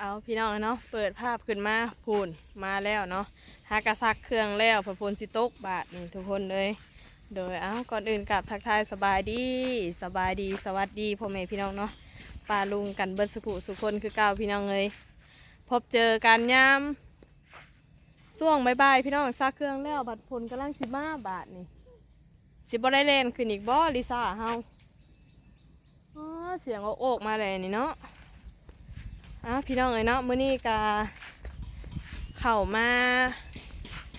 เอาพี่น้องเนาะเปิดภาพขึ้นมาพูนมาแล้วเนาะหากระซักเครื่องแล้วพอพูนสิตกบาทนี่ทุกคนเลยโดยเอาก่อนอื่นกับทักทายสบายดีสบายดีสวัสดีพ่อแม่พี่น้องเนาะป้าลุงกันเบิดสุขุสุคนคือเก่าพี่น้องเลยพบเจอกันยามช่วงบายๆพี่น้องซักเครื่องแล้วบัดพลกำลังสิมาบาทนี่สิบ่ได้เล่นขึ้นอีกบ่ลิซ่าเฮาอ๋อเสียงโอกมาเลยนี่เนาะ อะพี่น้องเอ้ยเนาะมื้อนี้กาเข้ามา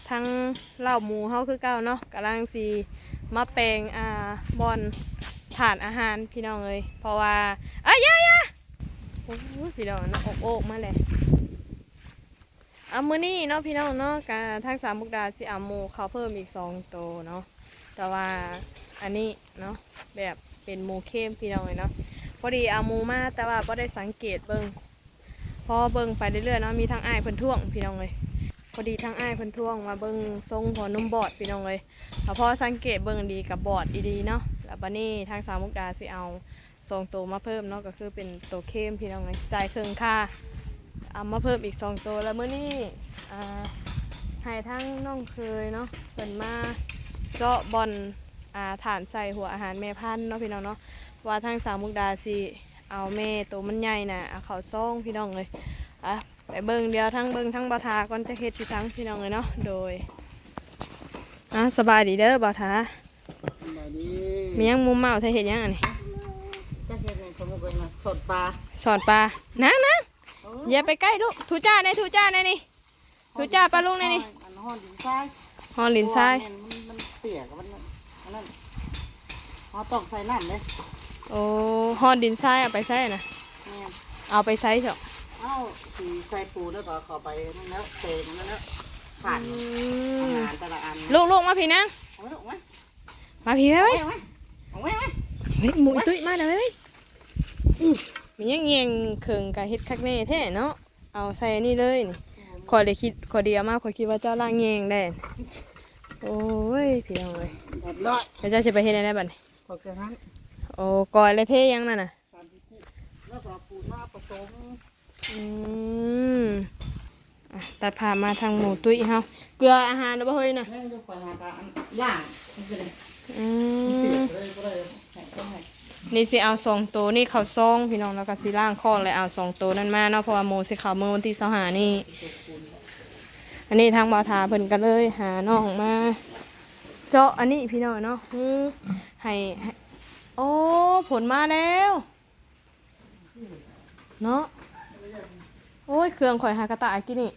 ทางเหล่าหมูเฮาคือเก่าเนาะกำลังสีมาแปลงอ่าบอนฐานอาหารพี่น้องเอ้ยเพราะว่าอ้ายยายาโอ้พี่น้องเนาะอกโอกมาเลยอะมื้อนี้เนาะพี่น้องเนาะกาทางสามมุกดาสิเอาหมูเขาเพิ่มอีกสองโตวเนาะแต่ว่าอันนี้เนาะแบบเป็นหมูเข้มพี่น้องเอ้ยเนาะพอดีเอาหมูมาแต่ว่าบ่ได้สังเกตเบิ่ง พอเบิ่งไปเรื่อยๆเนาะมีทั้งอ้ายเพิ่นท่วงพี่น้องเลยพอดีทั้งอ้ายเพิ่นท่วงมาเบิ่งทรงหัวนมบอดพี่น้องเลยแล้วพอสังเกตเบิ่งดีกับบอดดีๆเนาะแล้วบัดนี้ทางสามมุกดาสิเอาสองตัวมาเพิ่มเนาะก็คือเป็นตัวเข้มพี่น้องเลยจ่ายเครื่องค่าเอามาเพิ่มอีกสองตัวแล้วเมื้อนี้อ่าให้ทั้งน้องเคยเนาะเพิ่นมาเจาะบอลอ่าฐานใส่หัวอาหารแม่พันธุ์เนาะพี่น้องเนาะว่าทางสามมุกดาสิ เอาแม่ตัวมันใหญ่น่ะเอาเขาซ่องพี่น้องเลยอะไปเบิ่งเดียวทั้งเบิ่งทั้งบาทาก่อนจะเฮ็ดพี่สังพี่น้องเลยเนาะโดยอะสบายดีเด้อบาทามาดีมียังมุมเมาเธอเห็นยังอันนี้จะเห็นไงผมก็มาสดปลาสอนปลานะนะอย่าไปใกล้ลูกทูจ้าในทูจ้าในนี่ทูจ้าปลาลุงในนี่อันห้อนดินทรายฮอนลินทรายมันมันเปียกมันอันนั้นเขาต้องใส่น้ำเลย โอ้ฮอนดินทรายเอาไปใส่นะแม่เอาไปใส่เถอะเอาสีใส่ปูแล้วก็เข้าไปนั่นแล้วเตะนั่นแล้วผ่านอือามหารแต่ละอันลูกลูกมาพี่นะเอาไว้เอาไว้มาพี่ไว้เอาไว้ไว้เอาไว้เอาไว้เฮ้ยหมูตุ้ยมาเลยอื้อมียังเงียงเขิงกับเฮ็ดคักแน่แท้เนาะเอาใส่อันนี่เลยนี่ขอได้คิดขอเดียวมากขอคิดว่าเจ้าล่างเงียงได้โอ้ยพี่น้องเอ้ยเรียบร้อยแล้วเจ้าสิไปเฮ็ดได้บัดนี้พอแค่นั้น โอ้กอยเลยเทยังนั่นน่ะตามที่พูดแล้วก็ปูมาผสมอืมอะตัดผ่านมาทางหมูตุ้ยเฮาเกลืออาหารแล้วบ่เฮ้ยน่ะนี่ยกไปหาตาอันย่างนี่เป็นไงอืเปียมกเลยก็ได้ใส่ก็ให้นี่สิเอาสองตัวนี่เขาซองพี่น้องแล้วก็สิล่างคอกเลยเอาสองตัวนั่นมาเนาะเพราะว่าหมูสิเขาเมื่อวันที่25นี่ อันนี้ทางบ่าวทาเพิ่นก็เลยหาน้องมา เจาะอันนี้พี่น้องเนาะอือให้ให้ โอ้ผลมาแล้ว เนาะโอ้ยเครื่องข่อยหากระต่ายกินนี่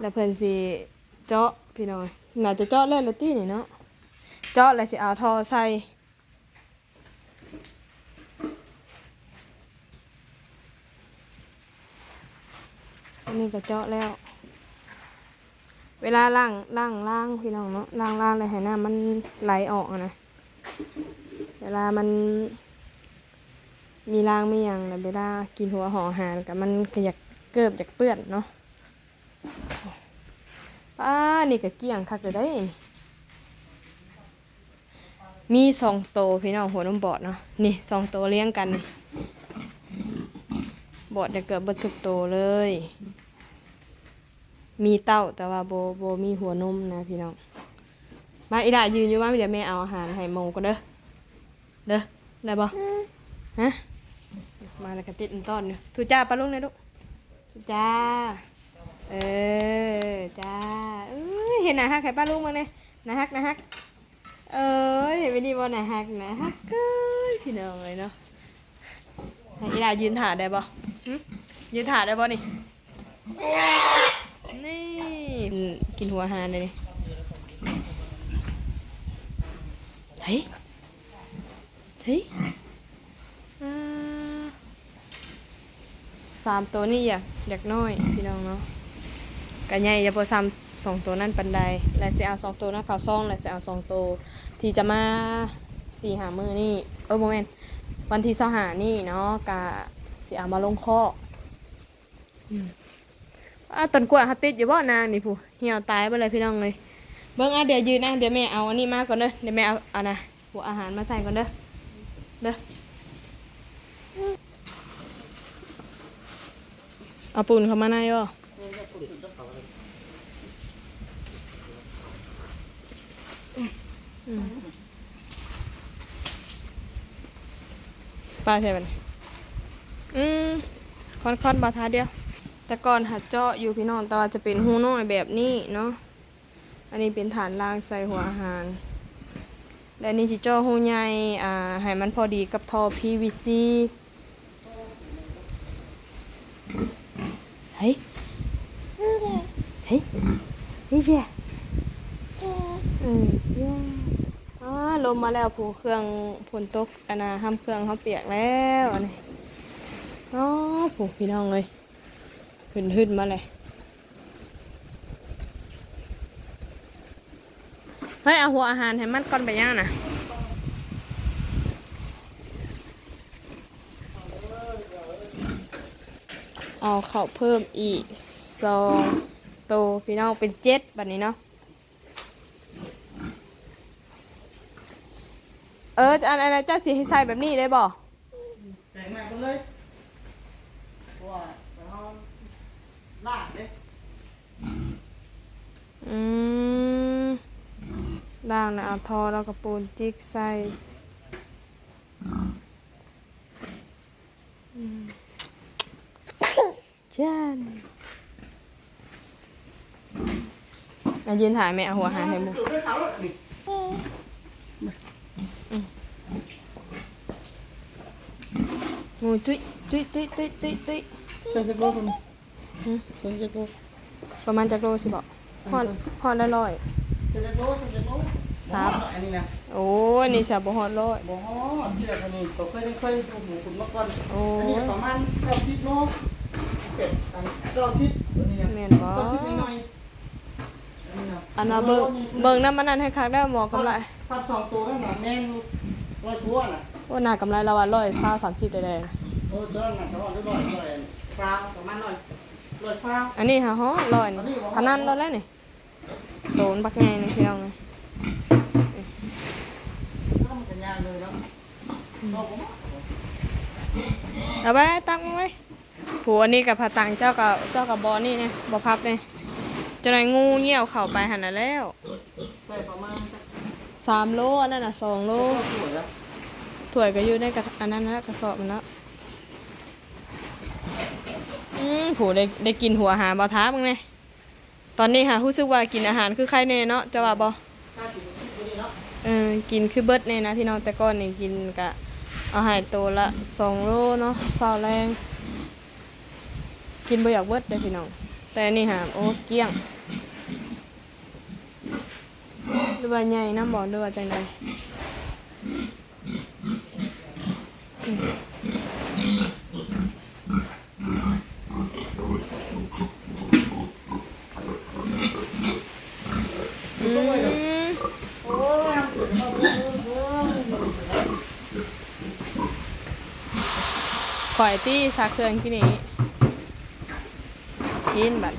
แล้วเพิ่นสิเจาะพี่น้องน่าจะเจาะแล้วละตี้นี่เนาะเจาะแล้วสิเอาทอใส่นนี้ก็เจาะแล้ว เวลาล่างล่างล่างพี่น้องเนาะล่างล่างเลยให้น้ำมันไหลออกนะ เวลามัน มีล่างไม่ยังนะเวลากินหัวหออหารกับมันขยักเกิบจากเปื้อนเนาะป้านี่ก็เกี่ยงคักเลยได้ มีสองโตพี่น้องหัวนมบอดเนาะนี่สองโตเลี้ยงกันนี่บอดจะเกือบเบิดทุกโตเลย มีเต้าแต่ว่าโบโบมีหัวนมนะพี่น้อง มาอีดายืนอยู่ว่าเดี๋ยวแม่เอาอาหารให้โมก็เด้อ เด้อได้บ่ฮะ มาแล้วก็ติดอันต้อนเนี่ยทุจ้าปลาลุงเลยลูกทุจ้า เออจ้าเอ้ยเห็นหนาฮักไข่ปลาลุงมั้งเนี่ยหนาฮักหนาฮัก เอ้ยเห็นไม่ดีบ่หนาฮักหนาฮักเก้ยพี่น้องเลยเนาะให้อีดายืนถ่าได้บ่ยืนถ่าได้บ่นี่ นี่กินหัวหารเลยเฮ้ยเฮ้ยสามตัวนี่อยากอยากน้อยพี่น้องเนาะกะใหญ่จะพอซ้ำสองตัวนั่นปันไดและสิเอาสองตัวนั่นขาวซองและสิเอาสองตัวที่จะมาสี่หามือนี่เออโมเมนต์วันที่สหานี่เนาะกะสิเอามาลงคอก อะต้นกล้วยฮัตติดอยู่บ่นางนี่ผู้เหี่ยวตายไปเลยพี่น้องเลยเบิ่งอะเดี๋ยวยืนนะเดี๋ยวแม่เอาอันนี้มาก่อนเด้อเดี๋ยวแม่เอาเอานะหัวอาหารมาใส่ก่อนเด้อเด้อเอาปูนเข้ามาในบ่อืมปลาใช่ปะเนี่ยอืมคอนคอนๆบาทาเดียว แต่ก่อนหัดเจาะอยู่พี่น้องแต่ว่าจะเป็นหูน้อยแบบนี้เนาะอันนี้เป็นฐานรางใส่หัวอาหารและนี่จิเจาะหูใหญ่อ่าให้มันพอดีกับท่อ PVC เฮ้ยเฮ้ยนี่เจ้อืมเจ้าอ่าลมมาแล้วผูเครื่องฝนตกอันน่ะห้ามเครื่องเขาเปียกแล้วอันนี้อ๋อผูพี่น้องเลย ขึ้นหึ้นมาเลยเฮ้ยเอาหัวอาหารให้มันก่อนไปย่างนะเอาเขาเพิ่มอีกสองโตวพี่น้องเป็นเจ็ดแบบนี้เนาะเอออันอะไรเจ้าสีให้ใส่แบบนี้ได้บ่แข่งใหม่กันเลยเพราะว่าเราลากเด้ อืมด่างนะเอาทอแล้วก็ปูนจิกใส่อืมจ้านอะยืนถ่ายไหมเอาหัวหาให้บุจุดด้วยเขาแล้วนี่หมูตุ้ยตุ้ยตุ้ยตุ้ยตุ้ยตุ้ยเชิญจะโก้คุณหืมเชิญจะโก้ประมาณจักโลสิบอก ฮอดฮอดละร้อยเชิญจะโก้เชิญจะโก้สามอันนี้นะโอ้ยนี่สาบฮอดร้อยบ่ฮอดเชื่อคนนี้ตัวเคยได้เคยถูกหมูคุณมาก่อนโอ้อันนี้ยประมาณเก้าสิบโลเป็ดอันเก้าสิบอันนี้นะแม่นบ่เก้าสิบนิดหน่อยอันนี้นะอันน่ะเบิ่งเบิ่งน้ำมันนั่นให้คักได้หมอกำไรภาพสองตัวนั่นน่ะแม่งร้อยตัวน่ะว่าน่ากำไรละวันร้อยเศร้าสามสิบได้เลยโอ้ตัวนั้นน่ะเขาบอกได้ร้อยร้อยซาวประมาณร้อยร้อยซาวอันนี้ฮะฮอร้อยนี่ขนาดร้อยแล้วนี่ โตนบักไงนี่พี่น้องนี่ถ้ามันกันยากเลยเนาะเอาไปตักมาไว้ผัวนี่กับผาตังเจ้ากับเจ้ากับบอนี่เนี่ยบอพับเนี่ยจะได้งูเงี้ยวเข่าไปหันน่ะแล้วใส่ประมาณสามโลอันนั้นน่ะสองโลโลสวก็อยู่ในกระอันนั้นนะกระสอบมันแล้วอืมผูได้ได้กินหัวหาบอท้ามึงเนี่ย ตอนนี้ค่ะรู้สึกว่ากินอาหารคือใครเน่เนาะจะว่าบอถ้ากินตัวนี้เออกินคือเบิดเนี่ยนะพี่น้องแต่ก่อนนี่กินกะเอาหายตัวละสองโลเนาะเสาแรง กินบ่อยากเบิดเลยพี่น้อง แต่อันนี่หาโอ้เกลี้ยงหรือว่าใหญ่น้ำบ่หรือว่าจังใดอืมอืม โอ้ยเอา ข่อยที่ซาเครื่องที่นี้กินแบบ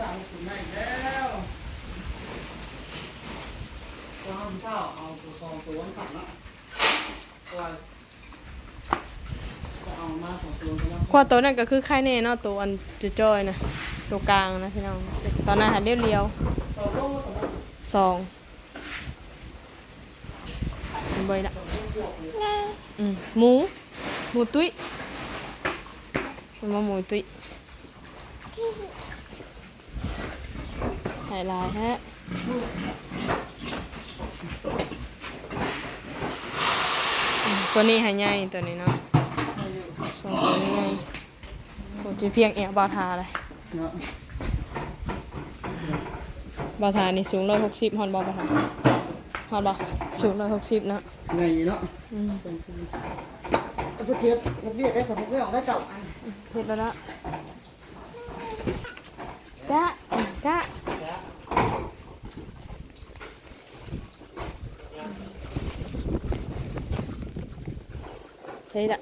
ต่างคุณได้แล้วก็ห้ามข้าวเอาตัวสองตัวนี่ก่อนนะตัวจะเอามาสอง ตัวใช่ไหมขวดตัวนั้นก็คือไข่เน่เนาะตัวอันจะจอยนะตัวกลางนะพี่น้อง ตอนนั้นหันเรียวเรียวสองโลสำหรับๆสองเบยนะอืมหมูหมูตุ้ยมันมาหมูตุ้ยหายลายฮะตัวนี้หายใหญ่ตัวนี้เนาะ สองตัวนี้ใหญ่โอ้จีเพียงเอียบาทาเลยเนาะบาทานี่สูงร้อยหกสิบฮอนบอบาทาฮอนบอสูงร้อยหกสิบนะไงเนาะอืมเป็นคือเอาไปเทียบเรียกได้สมมติว่าได้เจ้าอันเฮ็ดแล้วละจ้าจ้าเฮ้ยละ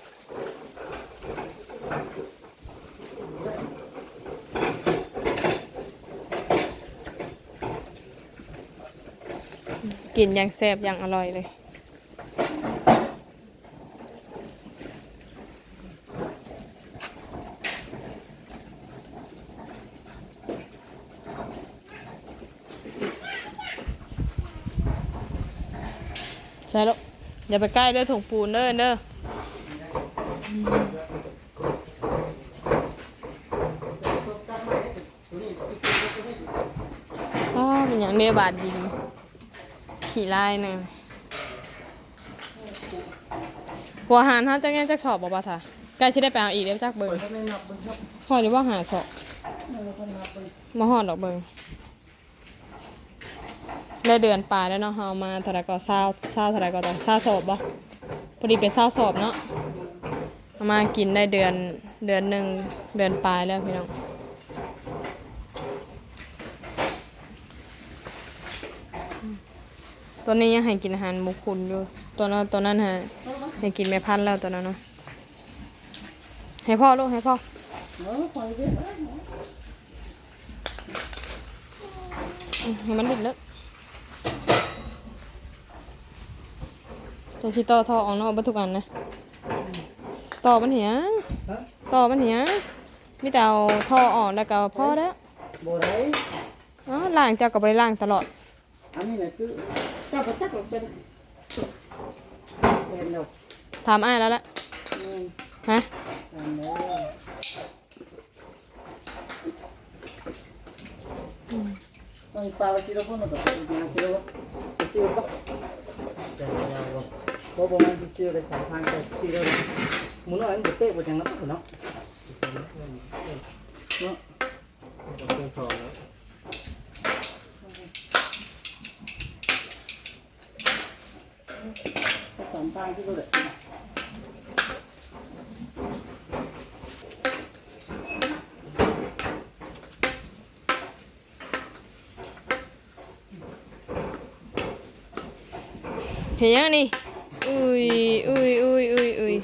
กินอย่างแซ่บอย่างอร่อยเลย ใช่แล้วอย่าไปใกล้เด้อถุงปูนเด้อเด้ออ๋อเป็นอย่างเนี้ยบาดยิง ขี่ไล่หนึ่งหัวหารเขาจะแง่จักสอบบ่ปะท่ะใกล้ชิได้ไปเอาอีกเดี๋ยวจักเบิ่งถ้าเบิรับหอดหรือว่าหาสอบเอบมาหอดดอกเบิ่งได้เดือนปลายแล้วเนาะเอามาท่าไหรก็เศร้าเศร้าท่าไหรก็ต้อเศร้าสอบบ่พอดีเป็นเศร้าสอบเนาะมากินได้เดือนเดือนหนึ่งเดือนปลายแล้วพี่น้อง ตัวนี้ยังให้กินอาหารหมุกคุณอยู่ตัวนั้นตัวนั้นฮะให้กินแม่พันธุ์แล้วตัวนั้นเนาะให้พ่อลูกให้พ่อเออคอยเด้ออืมให้มันดิดแล้วตัวชิต่อท่อออกนอกเบัทุกอันนะต่อมันเหียงฮะต่อมันเหียงมีแต่เอาท่อออกแล้วก็พอแล้วบ่ได้อ๋อล้างเจ้าก็บ่ไปล้างตลอดอันนี้น่ะคือ เจ้าก็จักว่าเป็นเป็นดอกถามอ้ายแล้วละอืมฮะอันนี้ต้องปลาไปสิโลคนละแบบมาสิโลสิโลก็แต่ยาวบ่เพราะบ่มันสิสิโลได้สามทางแต่สิโลหมุนเอาอันบ่เตะบ่จังนั้นเนาะเนาะสามทางที่ก็เลยเห็นยัง นี่อุ้ยอุ้ยอุ้ยอุ้ยอุ้ย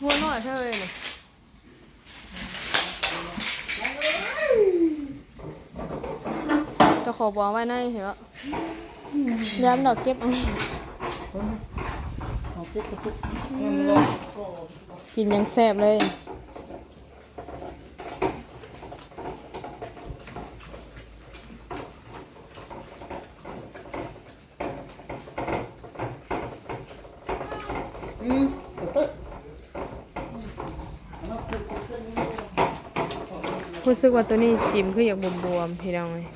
หัวหน่อยเท่าเลยนี่จะขอ บอกไว้ในเห็นปะย้ำดอกเก็บเอาเอาปุ๊บปุ๊บงั้นลองกินยังแซ่บเลยอืมเต้รู้สึกว่าตัวนี้จิ้มคืออยากบวมๆพี่น้องเลย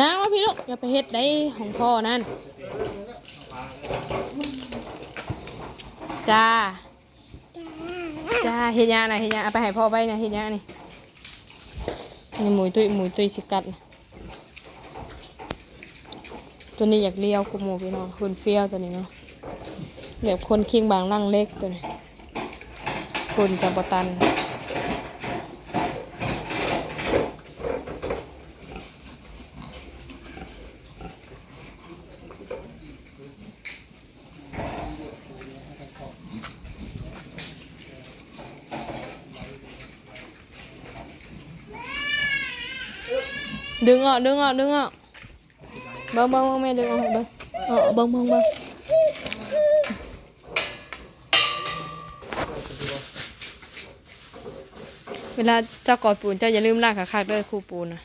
น้ำมาพี่ลูกอย่าไปเฮ็ดได้ของพ่อนั่น จ้า จ้าเฮ็ดยาน่ะเฮ็ดยาเอาไปให้พ่อไว้นะเฮ็ดยานี่นี่หมุยตุ้ยหมุยตุ้ยสิกัดนะตัวนี้อยากเลี้ยวกูหมูพี่น้องคุณเฟี้ยวตัวนี้เนาะแบบคนคิงบางร่างเล็กตัวนี้คุณจับตัน ดึงออกดึงออกดึงออกเบิ้งเบิ้งเบิ้งแม่ดึงออกเบิ้งเออเบิ้งเบิ้งเบิ้งเวลาเจ้ากอดปูนเจ้าอย่าลืมลากขาขาดด้วยครูปูนนะ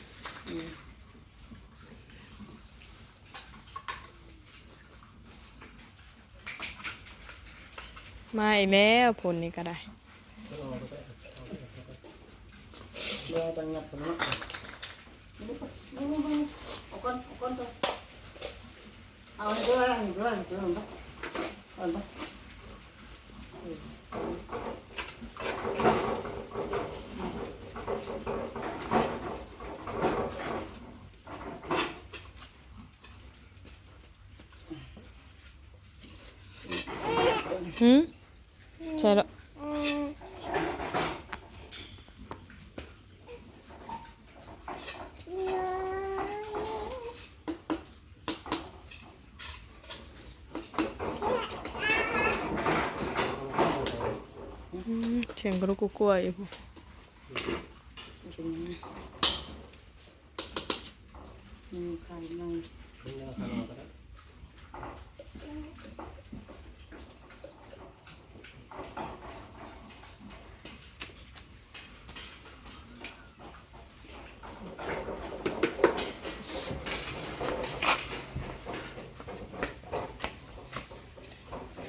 มาอีกแล้วผลนี้ก็ได้เดี๋ยว จะงับผมเนาะเอาก้อนเอาก้อนตัวเอาให้ด้วยให้ด้วยให้ด้วยเอาไป หืมใช่แล้วอืมเสีย งกระลุกกลัวๆอยู่พู้เป็นมีไข่ใน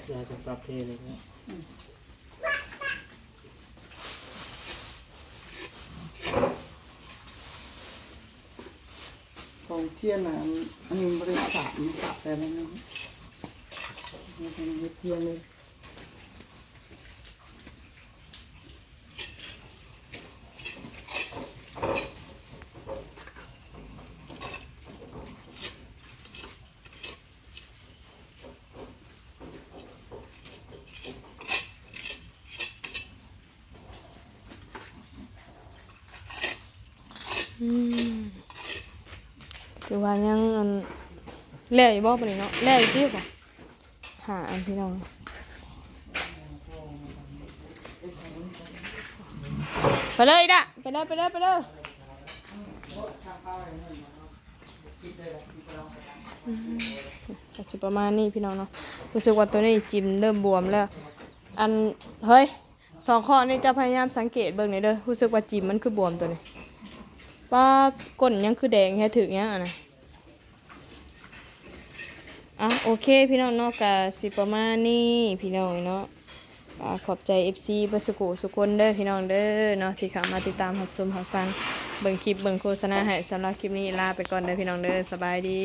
อยากจะปรับเทเลยนะ ของเทียนน่ะอันนี้บริษัทแต่มันไม่ไม่เป็นเทียนเลย คือว่ายังอันแล่อยู่บ่ปานนี้เนาะแล่อยู่ที่บ่หาอันพี่น้องไปเลยด่ะไปเลยไปเลยไปเลยอืมก็สิประมาณนี้พี่น้องเนาะรู้สึกว่าตัวนี้จิมเริ่มบวมแล้ว อันเฮ้ยสองข้อนี่จะพยายามสังเกตเบิ่งหน่อยเด้อรู้สึกว่าจิมมันคือบวมตัวนี้ป้าก้นยังคือแดงแค่ถึงยังอะนะ อะโอเคพี่น้องเนาะกะสิประมาณนี้พี่น้องเนาะขอบใจ FC เบอร์สกุสุคนเด้อพี่น้องเด้อเนาะที่เข้ามาติดตามรับชมรับฟังเบิ่งคลิปเบิ่งโฆษณาให้สำหรับคลิปนี้ลาไปก่อนเด้อพี่น้องเด้อสบายดี